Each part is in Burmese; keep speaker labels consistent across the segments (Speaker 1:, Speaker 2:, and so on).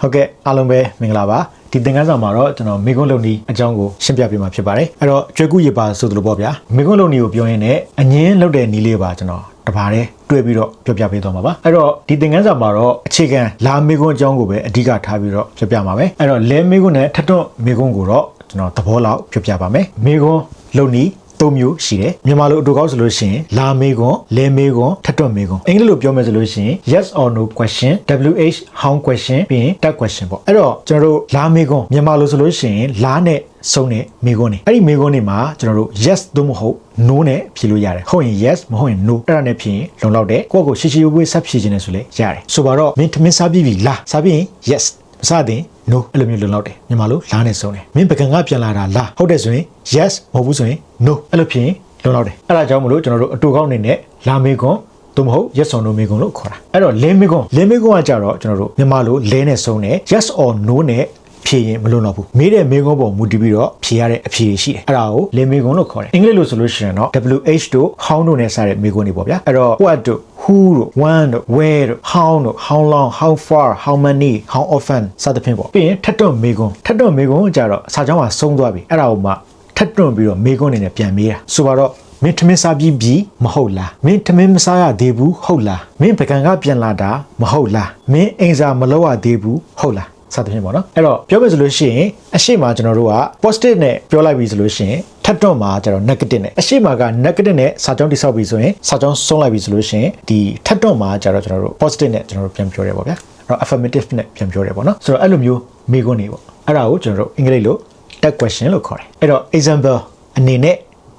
Speaker 1: ဟုတ်ကဲ့အားလုံးပဲမင်္ဂလာပါဒီသင်ခန်းစာမှာတော့ကျွန်တော်မေခွန်းလုံနီအကြောင်းကိုရှင်းပြပေးမှာဖြစ်ပါတယ်အဲ့တော့ကျွဲကူရေပါဆိုသလိုပေါ့ဗျာမေခွန်းလုံနီကိုပြောရင်းနဲ့အငင်းလောက်တဲ့နီးလေးပါကျွန်တော်တပါးတည်းတွေ့ပြီးတော့ပြောပြပေးသွားမှာပါအဲ့တော့ဒီသင်ခန်းစာမှာတော့အခြေခံလာမေခွန်းအကြောင်းကိုပဲအဓိကထားပြီးတော့ပြောပြမှာပဲအဲ့တော့လဲမေခွန်းနဲ့ထထွန်းမေခွန်းကိုတော့ကျွန်တော်သဘောလောက်ပြောပြပါမယ်မေခွန်းလုံနီ သုံးမျိုးရှိတယ်မြန်မာလိုအတူကောက်ဆိုလို့ရှိရင်လာမေခွန်းလဲမေခွန်းထပ်တွန့်မေခွန်းအင်္ဂလိပ်လိုပြောမယ်ဆိုလို့ရှိရင် yes or no question wh how question ပြီးရင် tag question ပေါ့အဲ့တော့ကျွန်တော်တို့လာမေခွန်းမြန်မာလိုဆိုလို့ရှိရင်လာနဲ့စုံတဲ့မေခွန်းနေအဲ့ဒီမေခွန်းနေမှာကျွန်တော်တို့ yes သို့မဟုတ် no နဲ့ဖြေလို့ရတယ်ဟုတ်ရင် yes မဟုတ်ရင် no အဲ့ဒါနဲ့ဖြေရင်လုံလောက်တယ်ကိုယ့်ကိုယ်ရှိရှိဝေးဝေးဆက်ဖြေခြင်းနဲ့ဆိုလေရတယ်ဆိုပါတော့မင်းထမင်းစားပြီးပြီလားစားပြီးရင် yes မစတဲ့ no အဲ့လိုမျိုးလုံလောက်တယ်မြန်မာလိုလားနဲ့စုံတယ်မင်းပကံကပြန်လာတာလားဟုတ်တယ်ဆိုရင် yes မဟုတ်ဘူးဆိုရင် no အဲ့လိုဖြစ်ရင်လုံလောက်တယ်အဲ့ဒါကြောင့်မလို့ကျွန်တော်တို့အတူကောက်အနေနဲ့လာမေကွန်သို့မဟုတ် yes or no မေကွန်လို့ခေါ်တာအဲ့တော့လဲမေကွန်လဲမေကွန်ကကြတော့ကျွန်တော်တို့မြန်မာလိုလဲနဲ့စုံတယ် yes or no နဲ့ ဖြေရင်မလုံတော့ဘူးမေးတဲ့မေကွန်ပေါ်မူတည်ပြီးတော့ဖြေရတဲ့အဖြေတွေရှိတယ်အဲ့ဒါကိုလဲမေကွန်လို့ခေါ်တယ်အင်္ဂလိပ်လိုဆိုလို့ရှိရင်တော့ wh တို့ how တို့နဲ့စတဲ့မေကွန်တွေပေါ့ဗျာအဲ့တော့ what တို့ who တို့ when တို့ where တို့ how တို့ how long how far how many how often စသဖြင့်ပေါ့ပြီးရင်ထပ်တွန့်မေကွန်းထပ်တွန့်မေကွန်းကြတော့စာကြောင်းကဆုံးသွားပြီအဲ့ဒါကိုမှထပ်တွန့်ပြီးတော့မေကွန်းအနေနဲ့ပြန်မေးတာဆိုပါတော့မင်းထမင်းစားပြီးပြီမဟုတ်လားမင်းထမင်းမစားရသေးဘူးဟုတ်လားမင်းပကံကပြန်လာတာမဟုတ်လားမင်းအိမ်စာမလုပ်ရသေးဘူးဟုတ်လား စသဖြင့်ပေါ့နော်အဲ့တော့ပြောမယ်ဆိုလို့ရှိရင်အရှိမကျွန်တော်တို့က positive နဲ့ပြောလိုက်ပြီဆိုလို့ရှိရင်ထပ်တွန့်မှာကျွန်တော် negative နဲ့အရှိမက negative နဲ့စာကြောင်းတိဆောက်ပြီဆိုရင်စာကြောင်းဆုံးလိုက်ပြီဆိုလို့ရှိရင်ဒီထပ်တွန့်မှာကျတော့ကျွန်တော်တို့ positive နဲ့ကျွန်တော်တို့ပြန်ပြောရဲပေါ့ဗျာအဲ့တော့ affirmative နဲ့ပြန်ပြောရဲပေါ့နော်ဆိုတော့အဲ့လိုမျိုးမေးခွန်းနေပေါ့အဲ့ဒါကိုကျွန်တော်တို့အင်္ဂလိပ်လို tag question လို့ခေါ်တယ်အဲ့တော့ example အနေနဲ့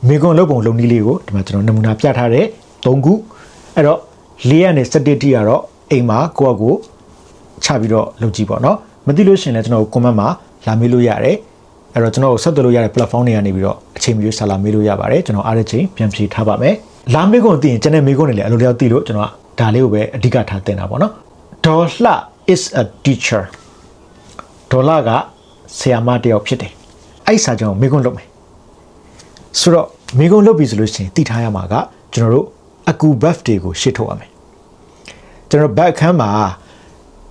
Speaker 1: မေခွန်းလုပ်ပုံလုပ်နည်းလေးကိုဒီမှာကျွန်တော်နမူနာပြထားတဲ့၃ခုအဲ့တော့၄ရက်နဲ့7တိတိကတော့အိမ်မှာကိုယ့်အကိုချပြီးတော့လုပ်ကြည့်ပေါ့နော် မသိလို့ရှိရင်လည်းကျွန်တော် comment မှာလာမေးလို့ရတယ်အဲ့တော့ကျွန်တော်ဆက်သွယ်လို့ရတဲ့ platform တွေကနေပြီးတော့အချိန်မျိုးဆက်လာမေးလို့ရပါတယ်ကျွန်တော်အားတဲ့ချိန်ပြန်ဖြေထားပါမယ်လာမေးခွန်းသိရင်ကျွန်တော်မေးခွန်းတွေလည်းအလိုလျောက်သိလို့ကျွန်တော်ကဒါလေးကိုပဲအဓိကထားတင်တာပေါ့နော်ဒေါ်လှ is a teacher ဒေါ်လာကဆရာမတစ်ယောက်ဖြစ်တယ်အဲ့စာကြောင့်မေခွန်းလုပ်မယ်ဆိုတော့မေခွန်းလုပ်ပြီဆိုလို့ရှိရင်တည်ထားရမှာကကျွန်တော်တို့အကူ buff တွေကိုရှေ့ထုတ်ရမယ်ကျွန်တော် back အခန်းမှာ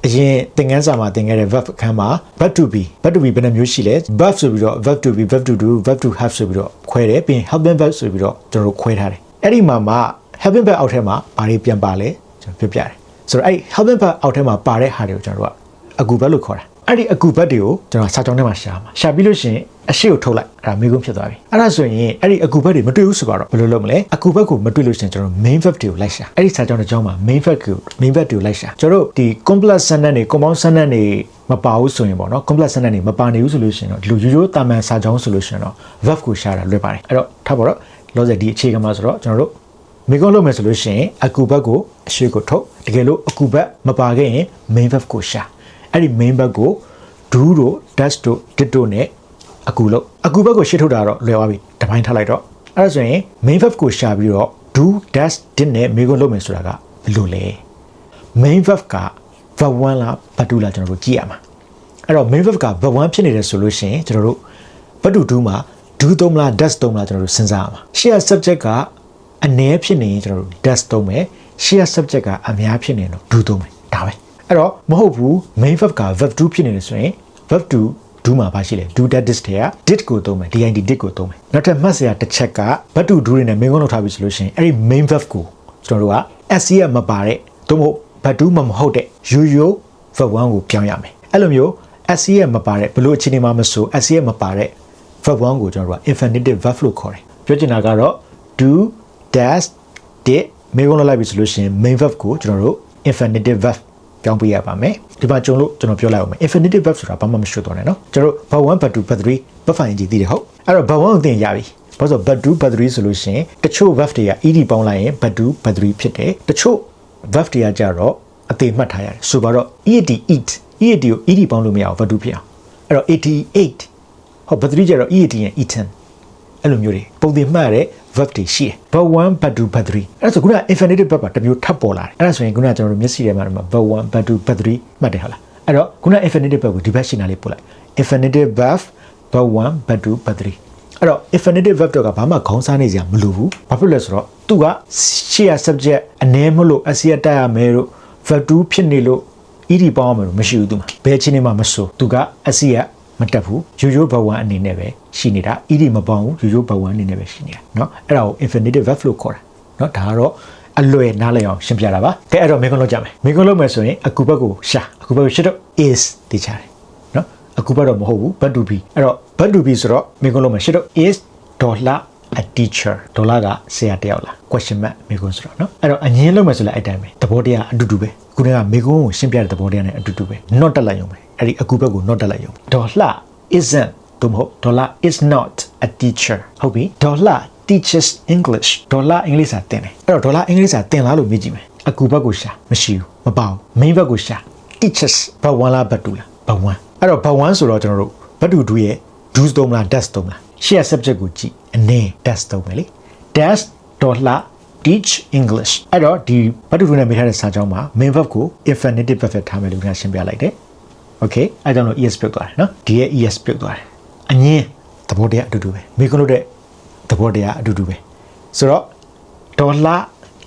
Speaker 1: အရင်သင်ခန်းစာမှာသင်ခဲ့တဲ့ verb အခန်းမှာ verb to be verb to be ဘယ်နှမျိုးရှိလဲ verb ဆိုပြီးတော့ verb to be verb to do verb to have ဆိုပြီးတော့ခွဲတယ်ပြီးရင် helping verb ဆိုပြီးတော့ကျွန်တော်တို့ခွဲထားတယ်အဲ့ဒီမှာမှ helping verb အောက်ထဲမှာဘာတွေပြန်ပါလဲကျွန်တော်ပြောပြတယ်ဆိုတော့အဲ့ helping verb အောက်ထဲမှာပါတဲ့ဟာတွေကိုကျွန်တော်တို့က အကူ verb လို့ခေါ်တာ အဲ့ဒီအကူဘတ်တွေကိုကျွန်တော်စာကြောင်းထဲမှာရှာမှာရှာပြီးလို့ရှိရင်အရှိကိုထုတ်လိုက်အဲ့ဒါမိကုန်းဖြစ်သွားပြီအဲ့ဒါဆိုရင်အဲ့ဒီအကူဘတ်တွေမတွေ့ဘူးဆိုတော့ဘယ်လိုလုပ်မလဲအကူဘတ်ကိုမတွေ့လို့ရှိရင်ကျွန်တော် main verb တွေကိုလိုက်ရှာအဲ့ဒီစာကြောင်းတစ်ကြောင်းမှာ main verb ကို main verb တွေကိုလိုက်ရှာကျွန်တော်တို့ဒီ complex sentence တွေ compound sentence တွေမပါဘူးဆိုရင်ပေါ့နော် complex sentence တွေမပါနေဘူးဆိုလို့ရှိရင်တော့ဒီလိုရိုးရိုးတာမန်စာကြောင်းဆိုလို့ရှိရင်တော့ verb ကိုရှာတာလွယ်ပါတယ်အဲ့တော့ထားပါတော့လောဆယ်ဒီအခြေခံမှာဆိုတော့ကျွန်တော်တို့မိကုန်းလုပ်မယ်ဆိုလို့ရှိရင်အကူဘတ်ကိုအရှိကိုထုတ်တကယ်လို့အကူဘတ်မပါခဲ့ရင် main verb ကိုရှာ အဲ့ဒီ main verb ကို do တို့ dash တို့ did တို့ ਨੇ အကူလို့အကူဘက်ကိုရှင်းထုတ်တာတော့လွယ်သွားပြီတပိုင်းထားလိုက်တော့အဲ့ဒါဆိုရင် main verb ကိုရှာပြီးတော့ do dash did နဲ့မေကိုလုပ်မယ်ဆိုတာကဘယ်လိုလဲ main verb က verb 1လား verb 2လားကျွန်တော်တို့ကြည့်ရမှာအဲ့တော့ main verb က verb 1ဖြစ်နေတယ်ဆိုလို့ရှိရင်ကျွန်တော်တို့ verb 2မှာ do သုံးမလား dash သုံးမလားကျွန်တော်တို့စဉ်းစားရမှာ share subject ကအနည်းဖြစ်နေရင်ကျွန်တော်တို့ dash သုံးမယ် share subject ကအများဖြစ်နေရင်တော့ do သုံးမယ်ဒါပဲ အဲ့တော့မဟုတ်ဘူး main verb က verb 2ဖြစ်နေတယ်ဆိုရင် verb 2 do မှာပါရှိတယ် do that this တဲ့က did ကိုသုံးမယ် did did ကိုသုံးမယ်နောက်ထပ်မှတ်စရာတစ်ချက်က verb to do တွေနဲ့ main ကုန်းလောက်ထားပြီဆိုလို့ရှိရင်အဲ့ဒီ main verb ကိုကျွန်တော်တို့က s ရမပါတဲ့သို့မဟုတ် verb 2မမဟုတ်တဲ့ရိုးရိုး verb 1ကိုပြောင်းရမယ်အဲ့လိုမျိုး s ရမပါတဲ့ဘလို့အခြေအနေမှာမဆို s ရမပါတဲ့ verb 1ကိုကျွန်တော်တို့က infinitive verb လို့ခေါ်တယ်ပြောချင်တာကတော့ do does did မေးခွန်းလောက်လိုက်ပြီဆိုလို့ရှိရင် main verb ကိုကျွန်တော်တို့ infinitive verb ပြောင်းပေးရပါမယ်ဒီမှာကျွန်တော်တို့ကျွန်တော်ပြောလိုက်အောင်မယ် infinitive verb ဆိုတာဘာမှမရှိတော့နဲ့နော်ကျွန်တော်တို့ verb 1 verb 2 verb 3 verb 5ကြီးသိတယ်ဟုတ်အဲ့တော့ verb 1ကိုသင်ရပြီဘာလို့ verb 2 verb 3ဆိုလို့ရှိရင်တချို့ verb တွေက ed ပေါင်းလိုက်ရင် verb 2 verb 3ဖြစ်တယ်တချို့ verb တွေကကြတော့အသေးမှတ်ထားရတယ်ဆိုပါတော့ ed eat ed ကို ed ပေါင်းလို့မရအောင် verb 2ဖြစ်အောင်အဲ့တော့88ဟော verb 3ကြတော့ ed နဲ့ eaten အဲ့လိုမျိုးတွေပုံသင်မှတ်ရတဲ့ verb တွေရှိတယ် verb 1 verb 2 verb 3အဲ့ဒါဆိုခုန infinitive verb ကတစ်မျိုးထပ်ပေါ်လာတယ်အဲ့ဒါဆိုရင်ခုနကျွန်တော်တို့မျက်စိထဲမှာ verb 1 verb 2 verb 3မှတ်တယ်ဟုတ်လားအဲ့တော့ခုန infinitive verb ကိုဒီဘက်ရှင်းတာလေးပို့လိုက် infinitive verb verb 1 verb 2 verb 3အဲ့တော့ infinitive verb တော့ကဘာမှခေါင်းစားနေစရာမလိုဘူးဘာဖြစ်လဲဆိုတော့သူကရှေ့ရ subject အ ਨੇ မလို့ s ရတက်ရမယ်လို့ verb 2ဖြစ်နေလို့ ED ပေါင်းအောင်လို့မရှိဘူးသူမှာဘယ်ချင်းနေမှမဆိုသူကအစီရမတက်ဘူးရိုးရိုးဘဝအနေနဲ့ပဲ ရှိနေတာ ED မပေါင်းဘူးရိုးရိုးဘဝအနေနဲ့ပဲရှိနေတာเนาะအဲ့ဒါကို infinitive verb လို့ခေါ်တာเนาะဒါကတော့အလွယ်နားလည်အောင်ရှင်းပြတာပါကဲအဲ့တော့မေခွန်းလောက်ကြမယ်မေခွန်းလောက်မယ်ဆိုရင်အကူဘက်ကိုရှာအကူဘက်ကိုရှစ်တော့ is တည်ချတယ်เนาะအကူဘက်တော့မဟုတ်ဘူး but to be အဲ့တော့ but to be ဆိုတော့မေခွန်းလောက်မယ်ရှစ်တော့ is dollar a teacher ဒေါ်လာကဆရာတယောက်လား question mark မေကွန်းဆိုတော့เนาะအဲ့တော့အငင်းလုံးမယ်ဆိုလည်းအဲ့တိုင်းပဲသဘောတရားအတူတူပဲခုနကမေကွန်းကိုရှင်းပြတဲ့သဘောတရားနဲ့အတူတူပဲ not တက်လိုက်ရုံပဲအဲ့ဒီအကူဘက်ကို not တက်လိုက်ရုံဒေါ်လာ isn't တို့မဟုတ်ဒေါ်လာ is not a teacher ဟုတ်ပြီဒေါ်လာ teaches english ဒေါ်လာအင်္ဂလိပ်စာသင်တယ်အဲ့တော့ဒေါ်လာအင်္ဂလိပ်စာသင်လားလို့မေးကြည့်မယ်အကူဘက်ကိုရှာမရှိဘူးမပေါဘူး main ဘက်ကိုရှာ teaches ဘတ်1လားဘတ်2လားဘတ်1အဲ့တော့ဘတ်1ဆိုတော့ကျွန်တော်တို့ဘတ်2 2ရဲ့ do's တုံးလား does တုံးလား share subject ကိုကြည့်အနေ does တုံးမယ်လေ does ဒေါ်လာ teach english အဲ့တော့ဒီဘတ်တူတူနဲ့မိထားတဲ့စာကြောင်းမှာ main verb ကို infinitive perfect ထားမယ်လို့ကျွန်တော်ရှင်းပြလိုက်တယ် okay အဲ့ကြောင့်လို့ es ပြုတ်သွားတယ်နော်ဒီရဲ့ es ပြုတ်သွားတယ် အငင်းသဘောတရားအတူတူပဲမိခွန်းလို့တဲ့သဘောတရားအတူတူပဲဆိုတော့ဒေါ်လာ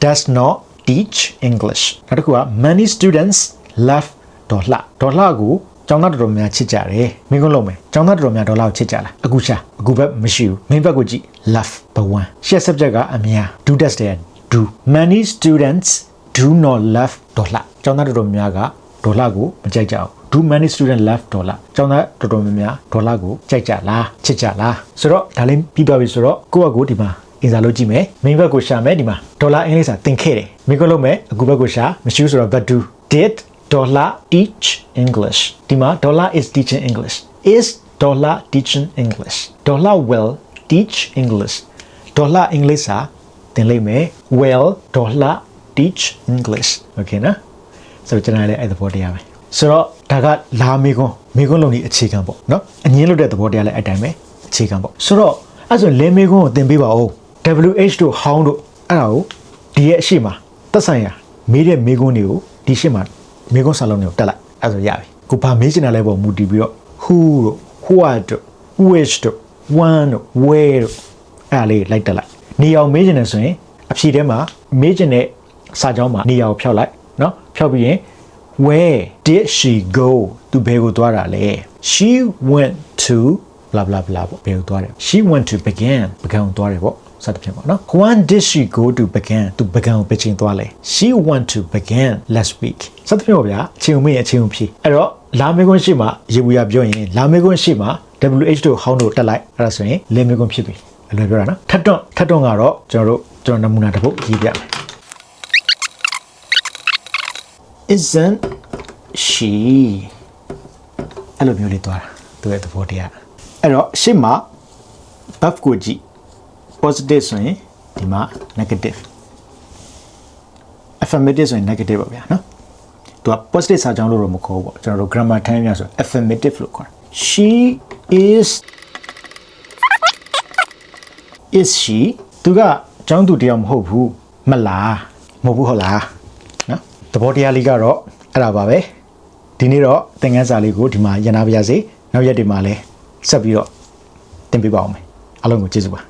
Speaker 1: does not teach english နောက်တစ်ခုက many students love ဒေါ်လာဒေါ်လာကိုကျောင်းသားတော်တော်များချစ်ကြတယ်မင်းကုန်းလုံးမယ်ကျောင်းသားတော်တော်များဒေါ်လာကိုချစ်ကြလားအခုရှာအခုဘက်မရှိဘူး main ဘက်ကိုကြည့် love ဘဝ share subject ကအများ do test တဲ့ do many students do not love ဒေါ်လာကျောင်းသားတော်တော်များက ဒေါ်လာကိုမကြိုက်ကြဘူး do many students love ဒေါ်လာကျောင်းသားတော်တော်များများဒေါ်လာကိုကြိုက်ကြလားချစ်ကြလားဆိုတော့ဒါလေးပြီးသွားပြီဆိုတော့ကိုယ့်အကူဒီမှာအင်စာလုပ်ကြည့်မယ် main ဘက်ကိုရှာမယ်ဒီမှာဒေါ်လာအင်္ဂလိပ်စာသင်ခဲ့တယ်မိကုန်းလုံးမယ်အခုဘက်ကိုရှာမရှိဘူးဆိုတော့ but do did dollar teach english ဒီမှာ dollar is teaching english is dollar teaching english dollar will teach english dollar english စာသင်လိုက်မယ် will dollar teach english okay နော် ဆိုတော့ကျွန်တော်လည်းအဲ့သဘောတရားပဲဆိုတော့ဒါကလာမေကွန်းမေကွန်းလုံးကြီးအခြေခံပေါ့နော်အငင်းလို့တဲ့သဘောတရားလည်းအဲ့တိုင်းပဲအခြေခံပေါ့ဆိုတော့အဲ့ဆိုလဲမေကွန်းကိုသင်ပေးပါဦး WH တို့ Hound တို့အဲ့ဒါကိုဒီရဲ့အရှိမသက်ဆိုင်ရာမေးတဲ့မေကွန်းတွေကိုဒီရှိမမေကွန်းစာလုံးတွေကိုတက်လိုက်အဲ့ဆိုရပြီကိုဘာမေးချင်တာလဲပေါ့မူတည်ပြီးတော့ who တို့ what တို့ which တို့ when တို့ where တို့အဲ့ဒါလေးလိုက်တက်လိုက်နေအောင်မေးချင်တယ်ဆိုရင်အဖြေထဲမှာမေးချင်တဲ့စာကြောင်းမှာနေရာကိုဖျောက်လိုက်နော် ဖျောက်ပြီးရင် where did she go သူဘယ်ကိုသွားတာလဲ she went to blah blah blah ပေါ့ဘယ်ကိုသွားတယ် she went to begin ပကံကိုသွားတယ်ပေါ့စသဖြင့်ပေါ့နော် when did she go to begin သူပကံကိုပဲချိန်သွားလဲ she went to begin last week စသဖြင့်ပေါ့ဗျာအချိန်ုံမေးရင်အချိန်ုံဖြေအဲ့တော့လာမေကွန်းရှိမှရေဘူးရပြောရင်လာမေကွန်းရှိမှ WH တို့ how တို့တက်လိုက်အဲ့ဒါဆိုရင်လေမေကွန်းဖြစ်ပြီအလွယ်ပြောတာနော်ထပ်တော့ထပ်တော့ကတော့ကျွန်တော်တို့ကျွန်တော်နမူနာတစ်ပုဒ်ရေးပြမယ် isn't she အဲ့လိုမျိုးလေးသွားတာသူရဲ့သဘောတရားအဲ့တော့ရှေ့မှာ buff ကိုကြည့် positive ဆိုရင်ဒီမှာ negative affirmative ဆိုရင် negative ပါဗျာနော်သူက positive စာကြောင်းလို့တော့မခေါ်ဘူးပေါ့ကျွန်တော်တို့ grammar ထိုင်းပြဆို affirmative လို့ခေါ်တာ she is is she သူကကျောင်းသူတယောက်မဟုတ်ဘူးမလားမဟုတ်ဘူးဟုတ်လားနော် သဘောတရားလေးကတော့အဲ့ဒါပါပဲဒီနေ့တော့သင်ခန်းစာလေးကိုဒီမှာရန်နာပါရစေနောက်ရက်တွေမှာလည်းဆက်ပြီးတော့သင်ပေးပါအောင်မယ်အားလုံးကိုကျေးဇူးပါ